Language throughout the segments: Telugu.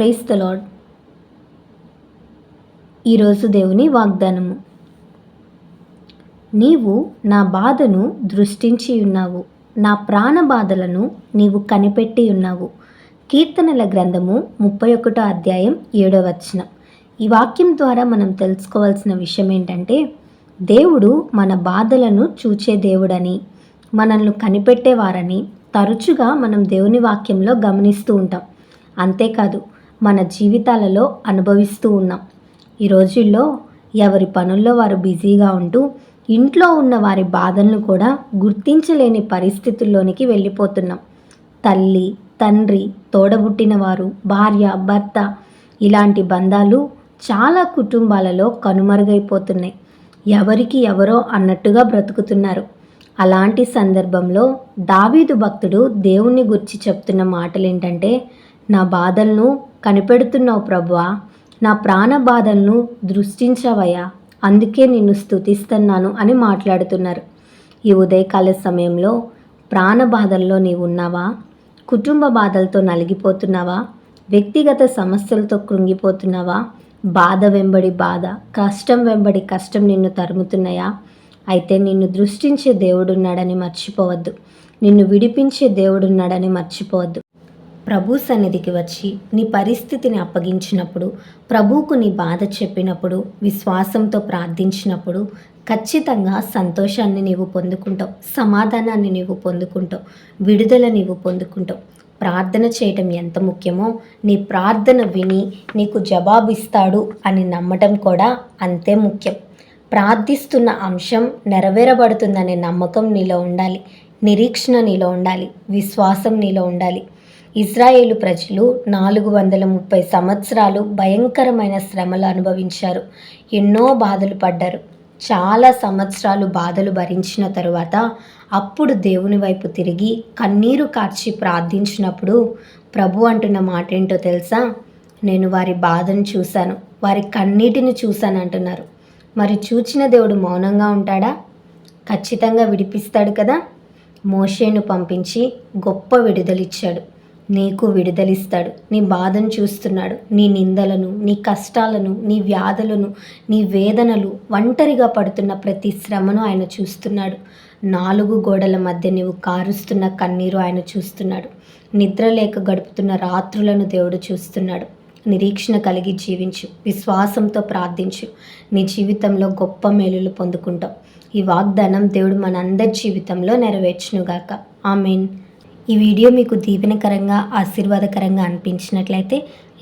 ప్రైస్ ద లాడ్ ఈరోజు దేవుని వాగ్దానము. నీవు నా బాధను దృష్టించి ఉన్నావు. నా ప్రాణ బాధలను నీవు కనిపెట్టి ఉన్నావు. కీర్తనల గ్రంథము ముప్పై ఒకటో అధ్యాయం ఏడో వచనం. ఈ వాక్యం ద్వారా మనం తెలుసుకోవాల్సిన విషయం ఏంటంటే దేవుడు మన బాధలను చూచే దేవుడని మనల్ని కనిపెట్టేవారని తరచుగా మనం దేవుని వాక్యంలో గమనిస్తూ ఉంటాం. అంతేకాదు మన జీవితాలలో అనుభవిస్తూ ఉన్నాం. ఈ రోజుల్లో ఎవరి పనుల్లో వారు బిజీగా ఉంటూ ఇంట్లో ఉన్న వారి బాధలను కూడా గుర్తించలేని పరిస్థితుల్లోనికి వెళ్ళిపోతున్నాం. తల్లి తండ్రి తోడబుట్టిన వారు భార్య భర్త ఇలాంటి బంధాలు చాలా కుటుంబాలలో కనుమరుగైపోతున్నాయి. ఎవరికి ఎవరో అన్నట్టుగా బ్రతుకుతున్నారు. అలాంటి సందర్భంలో దావీదు భక్తుడు దేవుణ్ణి గుర్చి చెప్తున్న మాటలు ఏంటంటే నా బాధలను కనిపెడుతున్నావు ప్రభువా. నా ప్రాణ బాధలను దృష్టించవయ్యా. అందుకే నిన్ను స్థుతిస్తున్నాను అని మాట్లాడుతున్నారు. ఈ ఉదయకాల సమయంలో ప్రాణ బాధల్లో నీవు ఉన్నావా? కుటుంబ బాధలతో నలిగిపోతున్నావా? వ్యక్తిగత సమస్యలతో కృంగిపోతున్నావా? బాధ వెంబడి బాధ కష్టం వెంబడి కష్టం నిన్ను తరుముతున్నాయా? అయితే నిన్ను దృష్టించే దేవుడున్నాడని మర్చిపోవద్దు. నిన్ను విడిపించే దేవుడున్నాడని మర్చిపోవద్దు. ప్రభు సన్నిధికి వచ్చి నీ పరిస్థితిని అప్పగించినప్పుడు ప్రభువుకు నీ బాధ చెప్పినప్పుడు విశ్వాసంతో ప్రార్థించినప్పుడు ఖచ్చితంగా సంతోషాన్ని నీవు పొందుకుంటావు సమాధానాన్ని నీవు పొందుకుంటావు విడుదల నీవు పొందుకుంటావు. ప్రార్థన చేయటం ఎంత ముఖ్యమో నీ ప్రార్థన విని నీకు జవాబిస్తాడు అని నమ్మటం కూడా అంతే ముఖ్యం. ప్రార్థిస్తున్న అంశం నెరవేరబడుతుందనే నమ్మకం నీలో ఉండాలి నిరీక్షణ నీలో ఉండాలి విశ్వాసం నీలో ఉండాలి. ఇజ్రాయేలు ప్రజలు నాలుగు వందల ముప్పై సంవత్సరాలు భయంకరమైన శ్రమలు అనుభవించారు. ఎన్నో బాధలు పడ్డారు. చాలా సంవత్సరాలు బాధలు భరించిన తరువాత అప్పుడు దేవుని వైపు తిరిగి కన్నీరు కార్చి ప్రార్థించినప్పుడు ప్రభు అంటున్న మాట ఏంటో తెలుసా? నేను వారి బాధను చూశాను. వారి కన్నీటిని చూశాను అంటున్నారు. మరి చూచిన దేవుడు మౌనంగా ఉంటాడా? ఖచ్చితంగా విడిపిస్తాడు కదా? మోషేను పంపించి గొప్ప విడుదలిచ్చాడు. నీకు విడుదలిస్తాడు. నీ బాధను చూస్తున్నాడు. నీ నిందలను నీ కష్టాలను నీ వ్యాధులను నీ వేదనలు ఒంటరిగా పడుతున్న ప్రతి శ్రమను ఆయన చూస్తున్నాడు. నాలుగు గోడల మధ్య నీవు కారుస్తున్న కన్నీరు ఆయన చూస్తున్నాడు. నిద్ర లేక గడుపుతున్న రాత్రులను దేవుడు చూస్తున్నాడు. నిరీక్షణ కలిగి జీవించు. విశ్వాసంతో ప్రార్థించు. నీ జీవితంలో గొప్ప మేలులు పొందుకుంటావు ఈ వాగ్దానం దేవుడు మనందరి జీవితంలో నెరవేర్చునుగాక. ఆమెన్. ఈ వీడియో మీకు దీవెనకరంగా ఆశీర్వాదకరంగా అనిపించినట్లయితే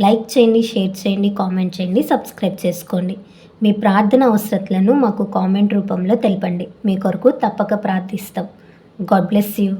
లైక్ చేయండి షేర్ చేయండి కామెంట్ చేయండి సబ్స్క్రైబ్ చేసుకోండి. మీ ప్రార్థన అవసరతలను మాకు కామెంట్ రూపంలో తెలపండి. మీ కొరకు తప్పక ప్రార్థిస్తాం. God bless you.